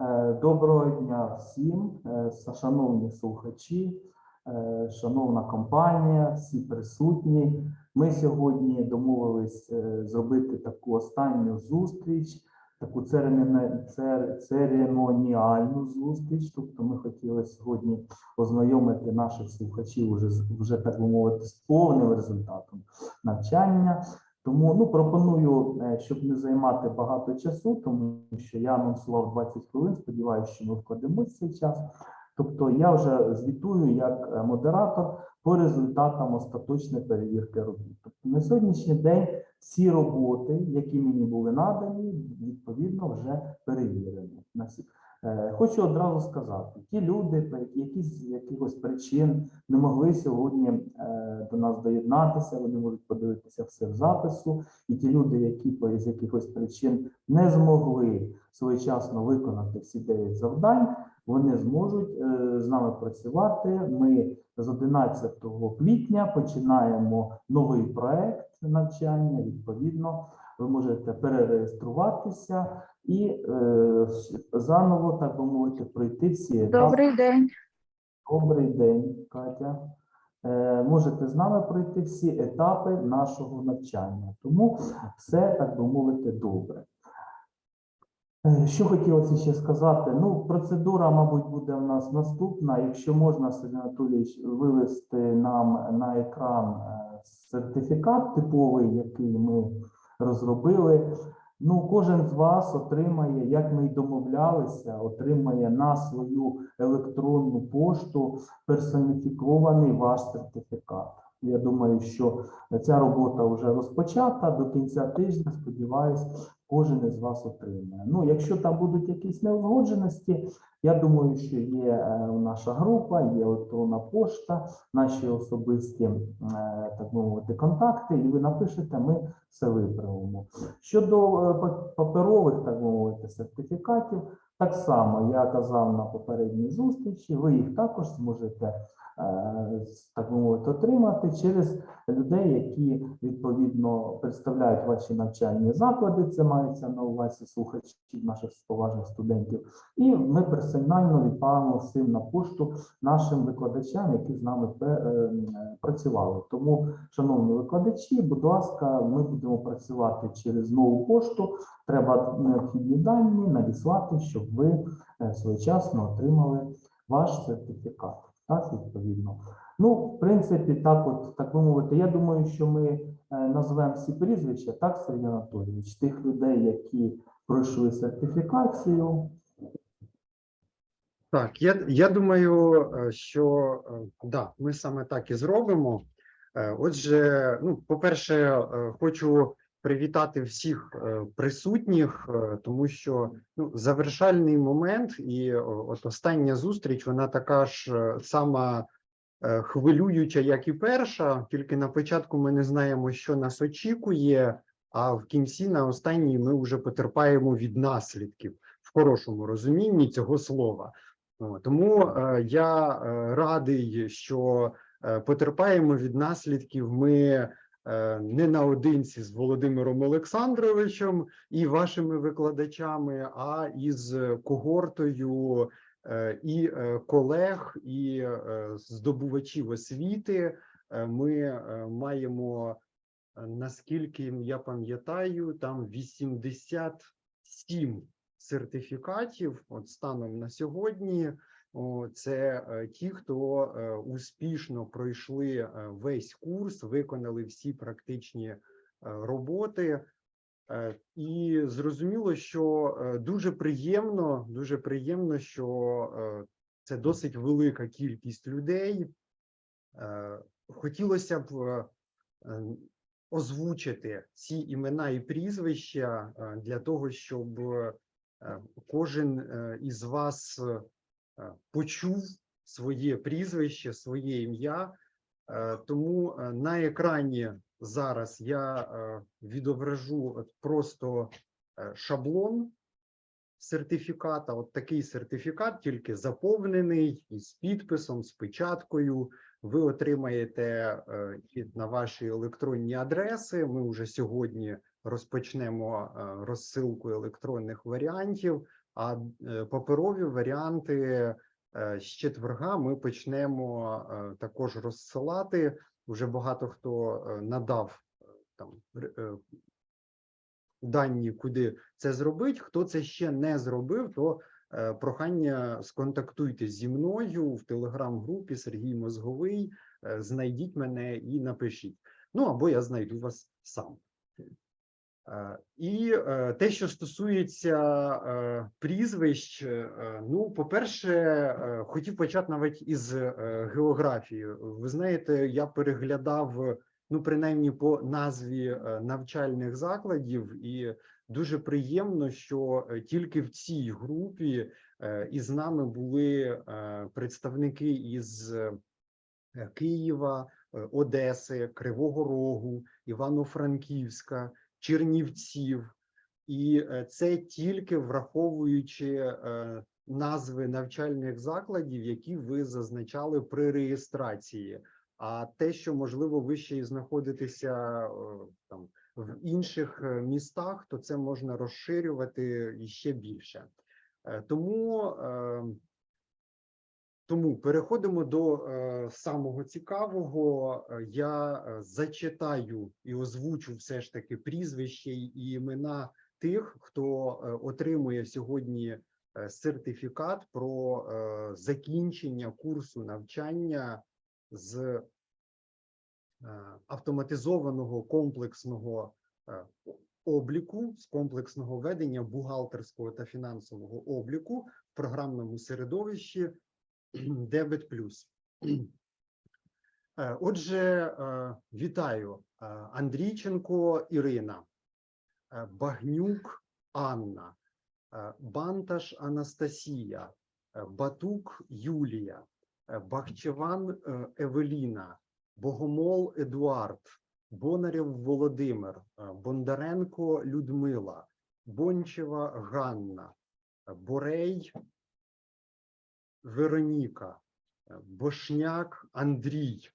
Е, Доброго дня всім, е, шановні слухачі, е, шановна компанія, всі присутні. Ми сьогодні домовились зробити таку останню зустріч, таку церемоні- церемоніальну зустріч. Тобто ми хотіли сьогодні ознайомити наших слухачів уже, вже так би мовити, з повним результатом навчання. Тому ну пропоную, е, щоб не займати багато часу, тому що я анонсував 20 хвилин. Сподіваюся, що ми вкладемось цей час. Тобто я вже звітую як е, модератор по результатам остаточної перевірки робіт. Тобто на сьогоднішній день всі роботи, які мені були надані, відповідно вже перевірені. Хочу одразу сказати: ті люди, які з якихось причин не могли сьогодні е, до нас доєднатися, вони можуть подивитися все в запису. І ті люди, які з якихось причин не змогли своєчасно виконати всі 9 завдань, вони зможуть е, з нами працювати. Ми з 11 квітня починаємо новий проект навчання. Відповідно, ви можете перереєструватися і е, заново, так би мовити, пройти всі етапи. Добрий день. Добрий день, Катя. Е, Можете з нами пройти всі етапи нашого навчання, тому все, так би мовити, добре. Е, Що хотілося ще сказати? Ну, процедура, мабуть, буде в нас наступна. Якщо можна, Сергій Анатолійович, вивести нам на екран е, сертифікат типовий, який ми розробили. Ну, кожен з вас отримає, як ми й домовлялися, отримає на свою електронну пошту персоніфікований ваш сертифікат. Я думаю, що ця робота вже розпочата до кінця тижня. Сподіваюсь, кожен із вас отримає. Ну, якщо там будуть якісь неузгодженості, я думаю, що є е, наша група, є електронна пошта, наші особисті, е, так мовити, контакти, і ви напишете, ми все виправимо. Щодо е, паперових, так мовити, сертифікатів, так само я казав на попередній зустрічі, ви їх також зможете е, так мовити, отримати через людей, які відповідно представляють ваші навчальні заклади. Це мається на увазі слухачів наших поважних студентів. І ми персонально відправимо всім на пошту нашим викладачам, які з нами е, працювали. Тому, шановні викладачі, будь ласка, ми будемо працювати через нову пошту. Треба необхідні дані надіслати, щоб ви е, своєчасно отримали ваш сертифікат. Так, відповідно. Ну, в принципі, так, от так би мовити. Я думаю, що ми е, назвемо всі прізвища, так, Сергій Анатолійович, тих людей, які пройшли сертифікацію. Так, я, я думаю, е, що е, да, ми саме так і зробимо. Е, Отже, ну, по-перше, е, хочу привітати всіх е, присутніх, е, тому що ну, завершальний момент і от остання зустріч, вона така ж е, сама е, хвилююча, як і перша. Тільки на початку ми не знаємо, що нас очікує, а в кінці на останній ми вже потерпаємо від наслідків в хорошому розумінні цього слова. Тому е, я е, радий, що е, потерпаємо від наслідків ми е, не наодинці з Володимиром Олександровичем і вашими викладачами, а із когортою е, і е, колег, і е, здобувачів освіти. Е, Ми е, маємо, е, наскільки я пам'ятаю, там 87 сертифікатів от станом на сьогодні. Це е, ті, хто е, успішно пройшли е, весь курс, виконали всі практичні роботи. І зрозуміло, що дуже приємно, дуже приємно, що це досить велика кількість людей. Хотілося б е, е, озвучити ці імена і прізвища для того, щоб кожен із вас почув своє прізвище, своє ім'я. Е, Тому е, на екрані зараз я е, відображу просто е, шаблон сертифіката. От такий сертифікат, тільки заповнений із підписом, з печаткою. Ви отримаєте е, на ваші електронні адреси. Ми вже сьогодні розпочнемо е, розсилку електронних варіантів. А е, паперові варіанти е, з четверга ми почнемо е, також розсилати. Уже багато хто надав там дані, куди це зробить. Хто це ще не зробив, то прохання сконтактуйтесь зі мною в телеграм-групі Сергій Мозговий. Знайдіть мене і напишіть. Ну або я знайду вас сам. Е, І е, те, що стосується е, прізвищ, ну, по-перше, хотів почати навіть із географії. Ви знаєте, я переглядав, ну, принаймні по назві навчальних закладів, і дуже приємно, що тільки в цій групі із нами були представники із Києва, Одеси, Кривого Рогу, Івано-Франківська. Чернівців, і е, це тільки враховуючи е, назви навчальних закладів, які ви зазначали при реєстрації. А те, що можливо ви ще й знаходитеся е, там в інших містах, то це можна розширювати іще більше. Тому тому переходимо до е, самого цікавого. Е, Я е, зачитаю і озвучу все ж таки прізвище і імена тих, хто е, отримує сьогодні сертифікат про е, закінчення курсу навчання з е, автоматизованого комплексного е, обліку, з комплексного ведення бухгалтерського та фінансового обліку в програмному середовищі Дебет плюс. Е, Отже, е, вітаю Е, Андрійченко Ірина, Багнюк Анна, Банташ Анастасія, Батук Юлія, Бахчеван Евеліна, Богомол Едуард, Бонарєв Володимир, Бондаренко Людмила, Бончева Ганна, Борей Вероніка, е, Бошняк Андрій,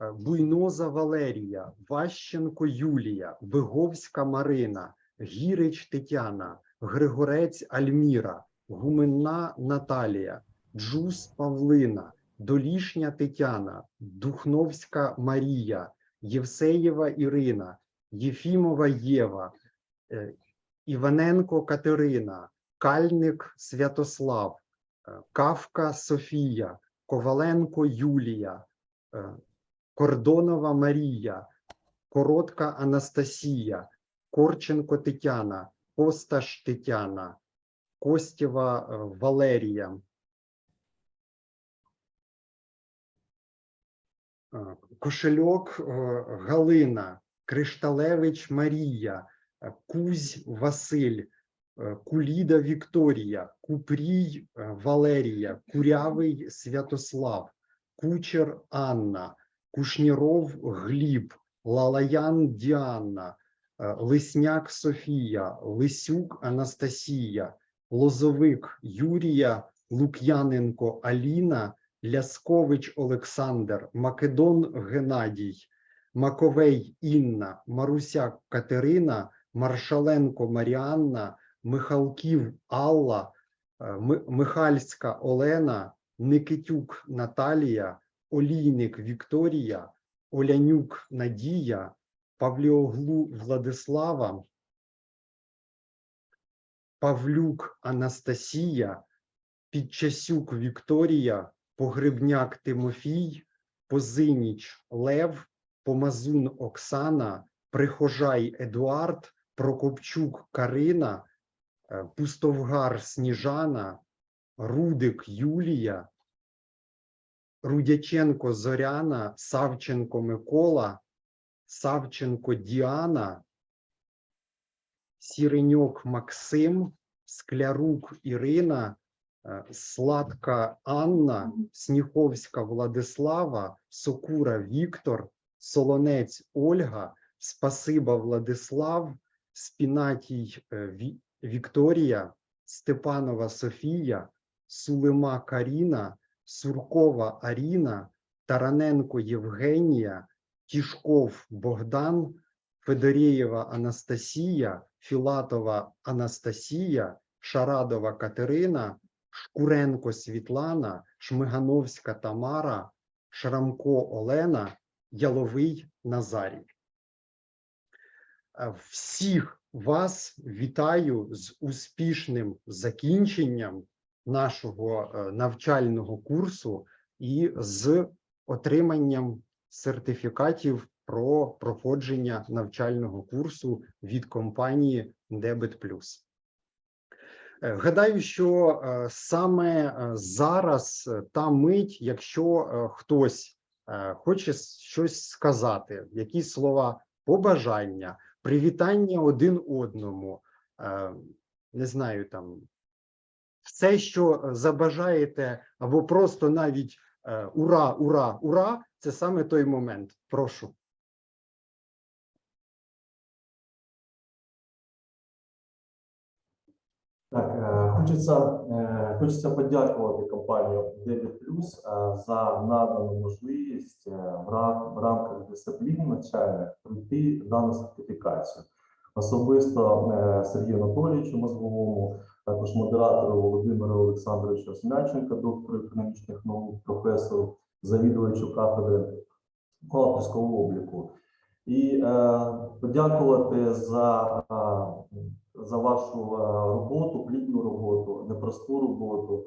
е, Буйноза Валерія, Ващенко Юлія, Виговська Марина, Гірич Тетяна, Григорець Альміра, Гуменна Наталія, Джус Павлина, Долішня Тетяна, Духновська Марія, Євсеєва Ірина, Єфімова Єва, е, Іваненко Катерина, Кальник Святослав, е, Кавка Софія, Коваленко Юлія, е, Кордонова Марія, Коротка Анастасія, Корченко Тетяна, Посташ Тетяна, Костєва е, Валерія. Кошельок Галина, Кришталевич Марія, Кузь Василь, Куліда Вікторія, Купрій е, Валерія, Курявий Святослав, Кучер Анна, Кушніров Гліб, Лалаян Діана, е, Лисняк Софія, Лисюк Анастасія, Лозовик Юрія, Лук'яненко Аліна, Ляскович Олександр, Македон Геннадій, Маковей Інна, Марусяк Катерина, Маршаленко Маріанна, Михалків Алла, е, Михальська Олена, Никитюк Наталія, Олійник Вікторія, Олянюк Надія, Павліоглу Владислава, Павлюк Анастасія, Підчасюк Вікторія, Погребняк Тимофій, Позиніч Лев, Помазун Оксана, Прихожай Едуард, Прокопчук Карина, Пустовгар Сніжана, Рудик Юлія, Рудяченко Зоряна, Савченко Микола, Савченко Діана, Сіреньок Максим, Склярук Ірина, е, Сладка Анна, Сніховська Владислава, Сокура Віктор, Солонець Ольга, Спасиба Владислав, Спінатій е, Вікторія, Степанова Софія, Сулима Каріна, Суркова Аріна, Тараненко Євгенія, Тішков Богдан, Федорєєва Анастасія, Філатова Анастасія, Шарадова Катерина, Шкуренко Світлана, Шмигановська Тамара, Шрамко Олена, Яловий Назарій. Е, Всіх вас вітаю з успішним закінченням нашого е, навчального курсу і з отриманням сертифікатів про проходження навчального курсу від компанії Debit Е, Гадаю, що е, саме зараз та мить, якщо хтось хоче щось сказати, якісь слова побажання, привітання один одному, е, не знаю, там все, що е, забажаєте, або просто навіть е, ура, ура, ура, це саме той момент. Прошу. Так, хочеться, хочеться подякувати компанію 9 Плюс за надану можливість е, в рамках дисциплін навчальних пройти дану сертифікацію. Особисто е, Сергію Анатолійовичу Мозговому, також модератору Володимиру Олександровичу Смяченка, доктору економічних наук, професору, завідувачу кафедри бухгалтерського обліку. І е, подякувати за, е, за вашу е, роботу, плідну роботу, непросту роботу.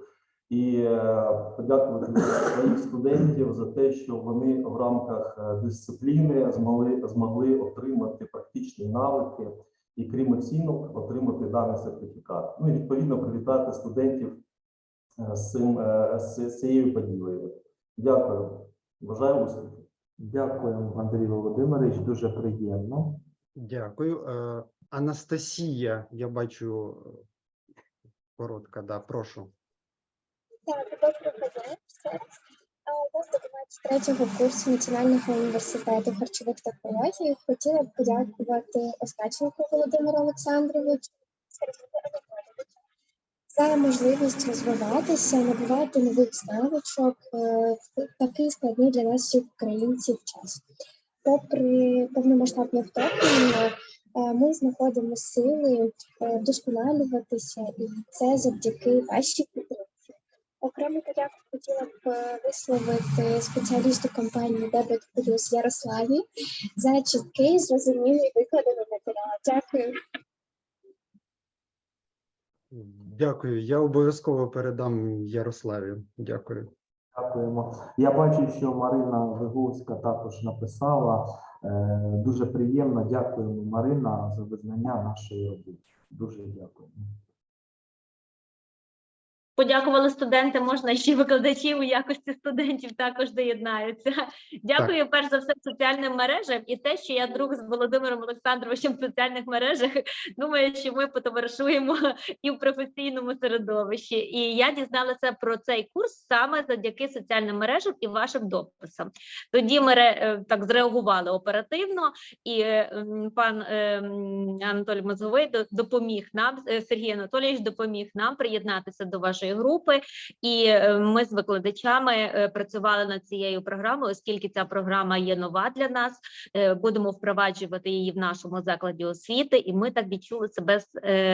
І е, подякувати своїх студентів за те, що вони в рамках е, дисципліни змогли, змогли отримати практичні навики і крім оцінок, отримати даний сертифікат. Ну і відповідно привітати студентів з, цим, з, цією подією. Дякую. Бажаю успіхів. Дякую, Андрій Володимирович, дуже приємно. Дякую. Е, Анастасія, я бачу е, коротка, да, прошу. Так, доброго дня. Я здобувач третього курсу Національного університету харчових технологій. Хотіла б подякувати Остаченку Володимиру Олександровичу за можливість розвиватися, набувати нових навичок е, в такий складний для нас всіх українців час. Попри повномасштабне вторгнення, е, ми знаходимо сили е, вдосконалюватися, і це завдяки вашій підтримці. Окрему подяку хотіла б е, висловити спеціалісту компанії Debit Plus Ярославі за чіткий, зрозумілий викладений матеріал. Дякую. Дякую. Я обов'язково передам Ярославі. Дякую. Дякуємо. Я бачу, що Марина Виговська також написала. Е, Дуже приємно. Дякуємо, Марина, за визнання нашої роботи. Дуже дякуємо. Подякували студенти, можна ще й викладачі у якості студентів також доєднаються. Дякую перш за все соціальним мережам і те, що я друг з Володимиром Олександровичем в соціальних мережах. Думаю, що ми потоваришуємо і в професійному середовищі. І я дізналася про цей курс саме завдяки соціальним мережам і вашим дописам. Тоді ми е, так зреагували оперативно, і е, пан е, Анатолій Мозговий допоміг нам, Сергій Анатолійович допоміг нам приєднатися до вашої групи. І е, ми з викладачами е, працювали над цією програмою, оскільки ця програма є нова для нас. е, Будемо впроваджувати її в нашому закладі освіти, і ми так відчули себе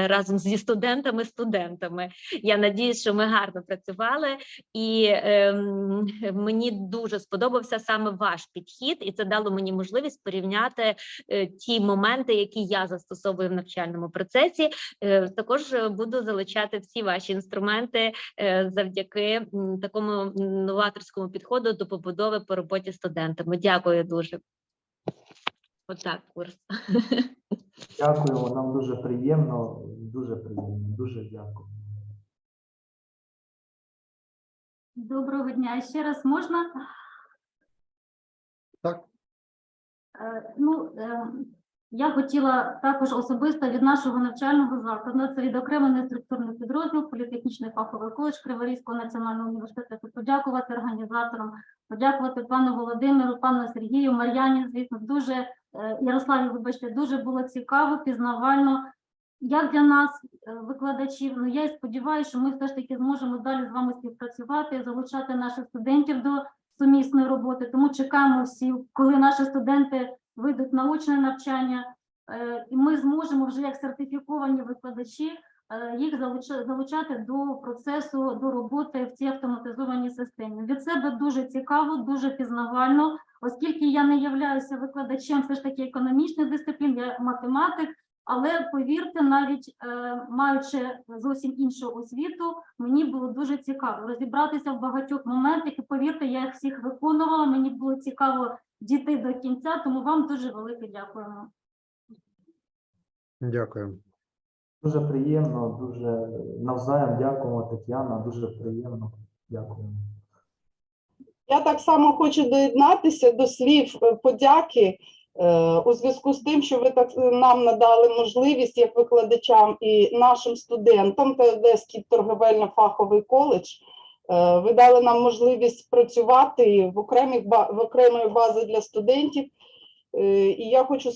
разом зі студентами. Студентами. Я надіюсь, що ми гарно працювали, і ем, мені дуже сподобався саме ваш підхід, і це дало мені можливість порівняти ті моменти, які я застосовую в навчальному процесі. Також буду залучати всі ваші інструменти е, завдяки такому новаторському підходу до побудови по роботі з студентами. Дякую дуже. Отак, курс. Дякуємо, нам дуже приємно, дуже приємно, дуже дякую. Доброго дня ще раз можна? Так. Е, Ну, е, я хотіла також особисто від нашого навчального закладу, це відокремлений структурний підрозділ, політехнічний фаховий коледж Криворізького національного університету, подякувати організаторам, подякувати пану Володимиру, пану Сергію, Мар'яні, звісно, дуже, е, Ярославі, вибачте, дуже було цікаво, пізнавально. Як для нас, е, викладачів, ну я і сподіваюся, що ми все ж таки зможемо далі з вами співпрацювати, залучати наших студентів до сумісної роботи. Тому чекаємо всі, коли наші студенти вийдуть на очне навчання. і ми зможемо вже як сертифіковані викладачі е, їх залучати до процесу, до роботи в цій автоматизованій системі. Від себе дуже цікаво, дуже пізнавально, оскільки я не являюся викладачем все ж таки економічних дисциплін, я математик. Але повірте, навіть е, маючи зовсім іншу освіту, мені було дуже цікаво розібратися в багатьох моментах. І повірте, я їх всіх виконувала. Мені було цікаво дійти до кінця, тому вам дуже велике дякуємо. Дякую. Дуже приємно, дуже навзаєм дякуємо, Тетяна. Дуже приємно. Дякуємо. Я так само хочу доєднатися до слів е, подяки е, у зв'язку з тим, що ви так е, нам надали можливість як викладачам і нашим студентам та Одеський торговельно-фаховий коледж. Е, Ви дали нам можливість працювати в окремих в окремої бази для студентів. Е, І я хочу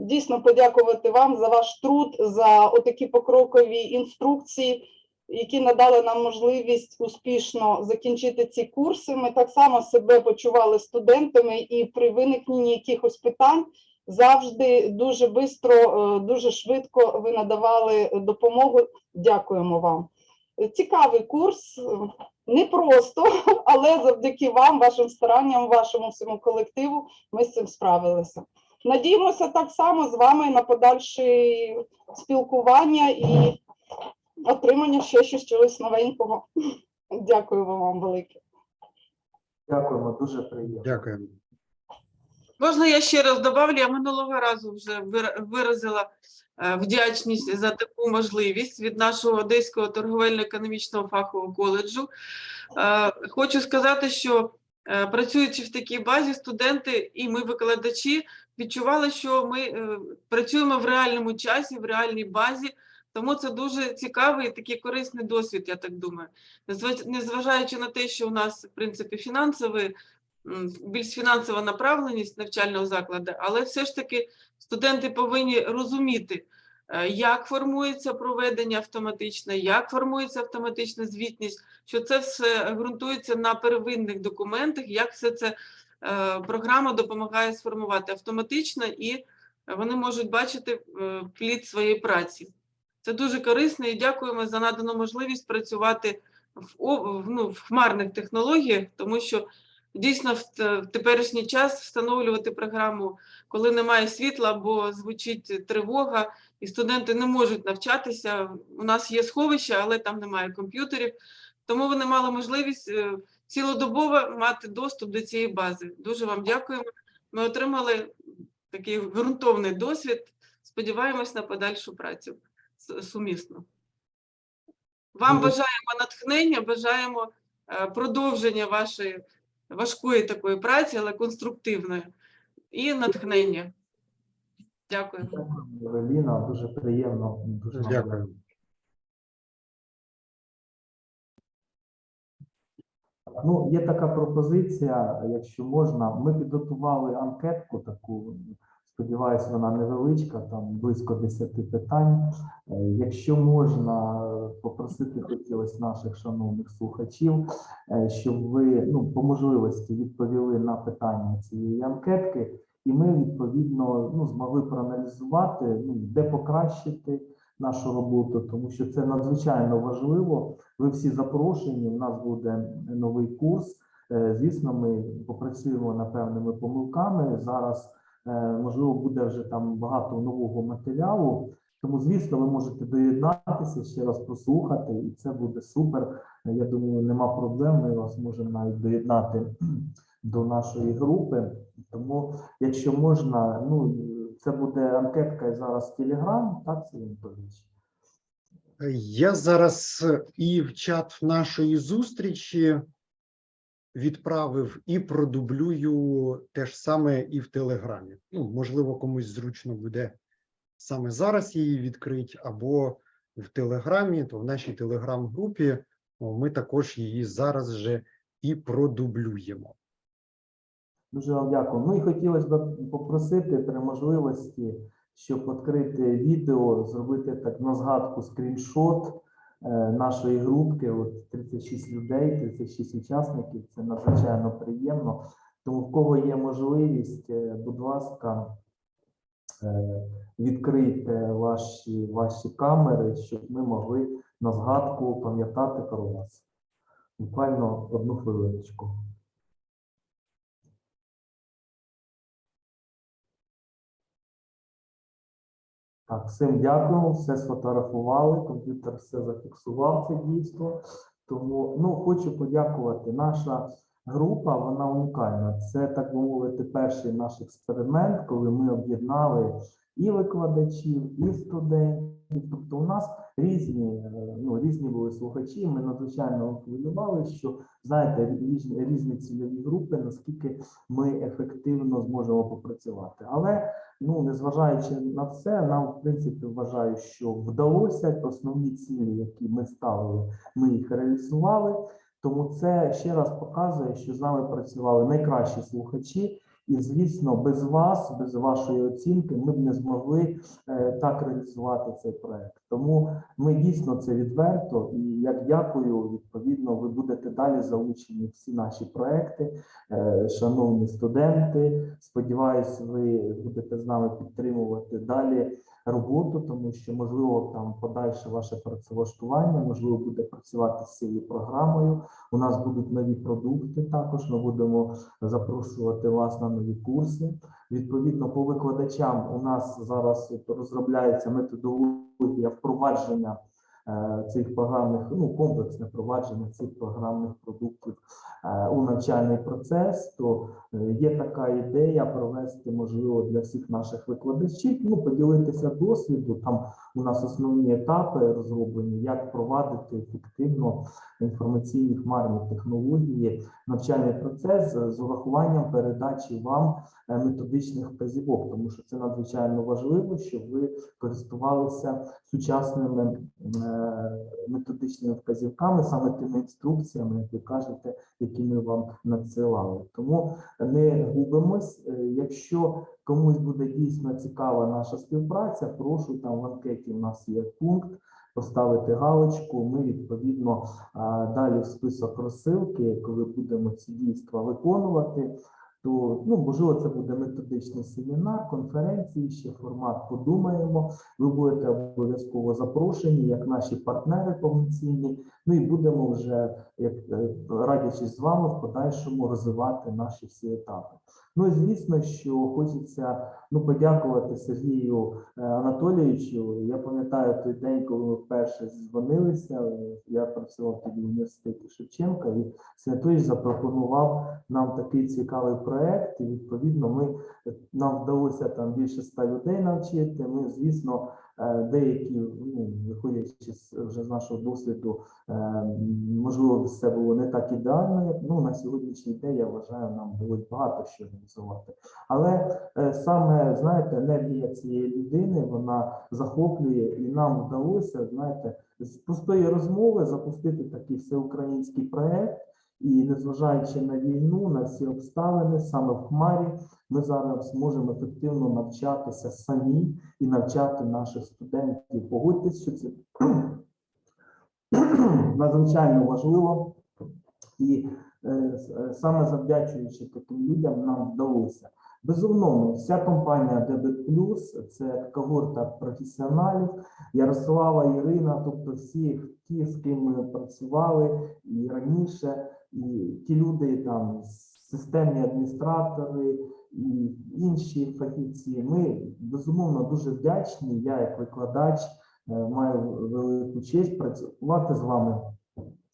дійсно подякувати вам за ваш труд, за отакі покрокові інструкції, які надали нам можливість успішно закінчити ці курси. Ми так само себе почували студентами, і при виникненні якихось питань завжди дуже швидко, дуже швидко ви надавали допомогу. Дякуємо вам. Цікавий курс, е, не просто, але завдяки вам, вашим старанням, вашому всьому колективу, ми з цим справилися. Надіємося так само з вами на подальше спілкування і отримання ще щось чогось новенького. Дякую вам велике. Дякуємо, дуже приємно. Дякую. Можна я ще раз добавлю? Я минулого разу вже виразила е, вдячність за таку можливість від нашого Одеського торговельно-економічного фахового коледжу. Е, Хочу сказати, що е, працюючи в такій базі, студенти і ми, викладачі, відчували, що ми працюємо в реальному часі, в реальній базі. Тому це дуже цікавий і такий корисний досвід, я так думаю. Незважаючи на те, що у нас, в принципі, фінансовий більш фінансова направленість навчального закладу, але все ж таки студенти повинні розуміти, е, як формується проведення автоматичне, як формується автоматична звітність, що це все ґрунтується на первинних документах, як все це е, програма допомагає сформувати автоматично, і вони можуть бачити е, плід своєї праці. Це дуже корисно і дякуємо за надану можливість працювати в, ну, в хмарних технологіях, тому що дійсно в, теперішній час встановлювати програму, коли немає світла або звучить тривога, і студенти не можуть навчатися. У нас є сховище, але там немає комп'ютерів. Тому вони мали можливість е, цілодобово мати доступ до цієї бази. Дуже вам дякуємо. Ми отримали такий ґрунтовний досвід. Сподіваємось на подальшу працю сумісно. Вам бажаємо натхнення, бажаємо е, продовження вашої важкої такої праці, але конструктивної, і натхнення. Дякую. Евеліна, дуже приємно. Дуже Дякую. Ну, є така пропозиція, якщо можна. Ми підготували анкетку таку. Сподіваюсь, вона невеличка, там близько 10 питань. Е, Якщо можна попросити хотілося наших шановних слухачів, е, щоб ви ну, по можливості відповіли на питання цієї анкетки, і ми відповідно ну, змогли проаналізувати, ну, де покращити нашу роботу, тому що це надзвичайно важливо. Ви всі запрошені. У нас буде новий курс. Е, Звісно, ми попрацюємо над певними помилками. Зараз можливо буде вже там багато нового матеріалу. Тому, звісно, ви можете доєднатися ще раз послухати, і це буде супер. Е, Я думаю, нема проблем. Ми вас можемо навіть доєднати до нашої групи. Тому, якщо можна, ну це буде анкетка зараз в Телеграм, так Сергій Анатолійович? Я зараз е, і в чат нашої зустрічі відправив і продублюю те ж саме і в Телеграмі. Ну, можливо, комусь зручно буде саме зараз її відкрити, або в Телеграмі, то в нашій телеграм-групі ми також її зараз же і продублюємо. Дуже вам дякую. Ну і хотілося б попросити при можливості, щоб відкрити відео, зробити так на згадку скріншот нашої групки. От 36 людей, 36 учасників. Це надзвичайно приємно. Тому в кого є можливість, е, будь ласка, е, відкрийте ваші, ваші камери, щоб ми могли на згадку пам'ятати про вас. Буквально одну хвилиночку. Так, всім дякую, все сфотографували, комп'ютер все зафіксував це дійство. Тому ну, хочу подякувати. Наша група, вона унікальна. Це, так би мовити, перший наш експеримент, коли ми об'єднали і викладачів, і студентів. Тобто у нас різні, е, ну, різні були слухачі. Ми надзвичайно хвилювали, що знаєте, різні, різні цільові групи, наскільки ми ефективно зможемо попрацювати. Але ну, незважаючи на все, нам в принципі вважаю, що вдалося основні цілі, які ми ставили, ми їх реалізували. Тому це ще раз показує, що з нами працювали найкращі слухачі, і звісно, без вас, без вашої оцінки, ми б не змогли е, так реалізувати цей проект. Тому ми дійсно це відверто і як дякую, відповідно, ви будете далі залучені всі наші проекти. Е, Шановні студенти, сподіваюсь, ви будете з нами підтримувати далі роботу, тому що можливо там подальше ваше працевлаштування, можливо, буде працювати з цією програмою. У нас будуть нові продукти. Також ми будемо запрошувати вас на нові курси. Відповідно, по викладачам у нас зараз розробляється методологія впровадження цих програмних, ну комплексне впровадження цих програмних продуктів е, у навчальний процес. То е, є така ідея провести, можливо, для всіх наших викладачів, ну поділитися досвіду. Там у нас основні етапи розроблені, як впровадити ефективно інформаційні хмарні технології, навчальний процес з- урахуванням передачі вам е, методичних вказівок, тому що це надзвичайно важливо, щоб ви користувалися сучасними е, методичними вказівками, саме тими інструкціями, як ви кажете, які ми вам надсилали. Тому не губимось. Е, Якщо комусь буде дійсно цікава наша співпраця, прошу там в анкеті. У нас є пункт. Поставити галочку, ми відповідно далі в список розсилки, коли будемо ці дійства виконувати, то ну можливо це буде методичний семінар, конференції, ще формат подумаємо. Ви будете обов'язково запрошені, як наші партнери повноцінні. Ну і будемо вже, як е, радячись з вами, в подальшому розвивати наші всі етапи. Ну і звісно, що хочеться ну подякувати Сергію е, Анатолійовичу. Я пам'ятаю той день, коли ми вперше дзвонилися. Я працював тоді в університеті Шевченка, і Святович запропонував нам такий цікавий проект. І відповідно, ми нам вдалося там більше ста людей навчити. Ми, звісно, деякі, ну виходячи з вже з нашого досвіду, е, можливо, все було не так ідеально, як ну на сьогоднішній день я вважаю, нам вдалося багато що реалізувати. Але е, саме знаєте, енергія цієї людини вона захоплює, і нам вдалося, знаєте, з простої розмови запустити такий всеукраїнський проект. І незважаючи на війну, на всі обставини, саме в Хмарі, ми зараз зможемо ефективно навчатися самі і навчати наших студентів. Погодьтесь, що це надзвичайно важливо, і е, е, саме завдячуючи таким людям, нам вдалося. Безумовно, вся компанія Дебет Плюс це когорта професіоналів, Ярослава, Ірина, тобто всі ті, з ким ми працювали і раніше, і ті люди, там системні адміністратори і інші фахівці. Ми безумовно дуже вдячні. Я, як викладач, е, маю велику честь працювати з вами,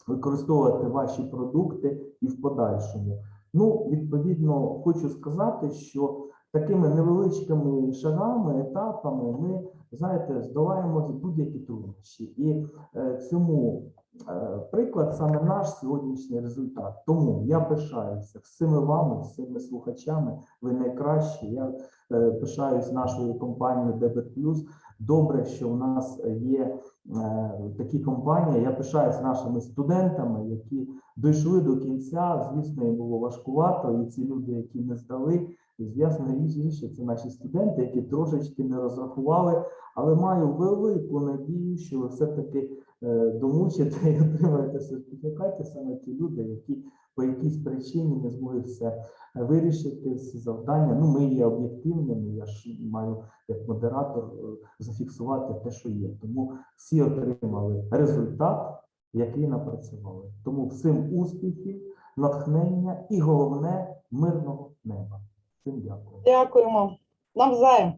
використовувати ваші продукти і в подальшому. Ну, відповідно, хочу сказати, що такими невеличкими шагами, етапами ми, знаєте, здолаємо будь-які труднощі. І е, цьому е, приклад саме наш сьогоднішній результат. Тому я пишаюся всіми вами, всіми слухачами. Ви найкращі. Я е, пишаюсь нашою компанією Дебет Плюс. Добре, що у нас є е, такі компанії. Я пишаюсь нашими студентами, які дійшли до кінця. Звісно, їм було важкувато, і ці люди, які не здали, ясно річ, що це наші студенти, які трошечки не розрахували, але маю велику надію, що ви все-таки е, домучите і отримаєте сертифікати саме ті люди, які по якійсь причині не змогли все вирішити, всі завдання. Ну, ми є об'єктивними, я ж маю як модератор е, зафіксувати те, що є. Тому всі отримали результат, який напрацювали. Тому всім успіхів, натхнення і головне мирного неба. Всім дякую. Дякуємо. Навзаєм.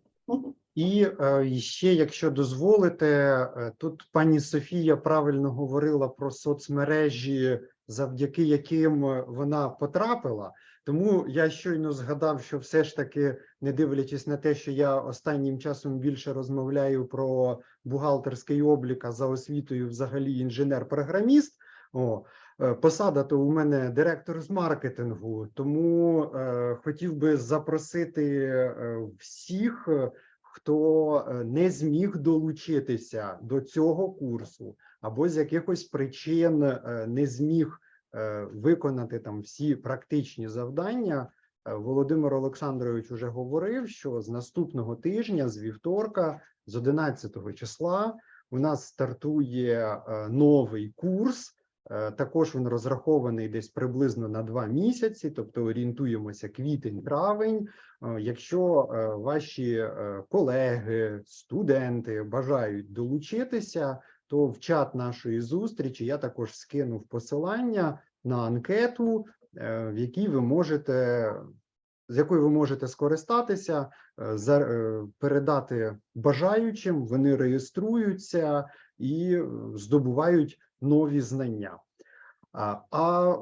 І е, ще, якщо дозволите, е, тут пані Софія правильно говорила про соцмережі, завдяки яким е, вона потрапила. Тому я щойно згадав, що все ж таки, не дивлячись на те, що я останнім часом більше розмовляю про бухгалтерський облік, а за освітою взагалі інженер-програміст. О, посада то у мене директор з маркетингу, тому е, хотів би запросити е, всіх, е, хто е, не зміг долучитися до цього курсу, або з якихось причин е, не зміг е, виконати там всі практичні завдання. Е, Володимир Олександрович уже говорив, що з наступного тижня, з вівторка, з 11 числа, у нас стартує е, новий курс. Е, Також він розрахований десь приблизно на два місяці, тобто орієнтуємося квітень-травень. Е, Якщо е, ваші колеги, студенти бажають долучитися, то в чат нашої зустрічі я також скинув посилання на анкету, в якій ви можете з якою ви можете скористатися, передати бажаючим, вони реєструються і здобувають нові знання. А, е,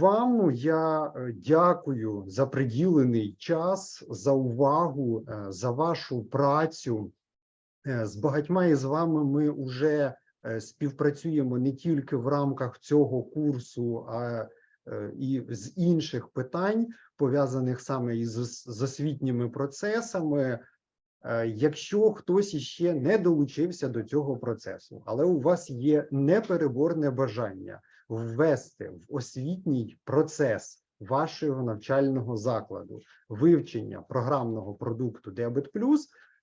вам я е, дякую за приділений час, за увагу, е, за вашу працю. З багатьма із вами ми вже співпрацюємо не тільки в рамках цього курсу, а і з інших питань, пов'язаних саме із освітніми процесами. Е, Якщо хтось іще не долучився до цього процесу, але у вас є непереборне бажання ввести в освітній процес вашого навчального закладу вивчення програмного продукту Дебет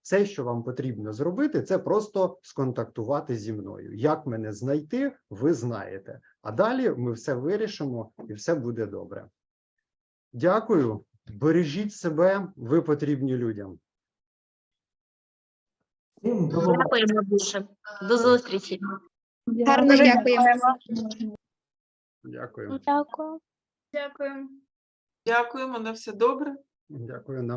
все, що вам потрібно зробити, це просто сконтактувати зі мною. Як мене знайти, ви знаєте. А далі ми все вирішимо і все буде добре. Дякую. Бережіть себе, ви потрібні людям. Всім. Дякуємо дуже. До зустрічі. Гарно дякуємо. Дякую. Дякую. Дякую. Дякуємо на все добре. Дякую на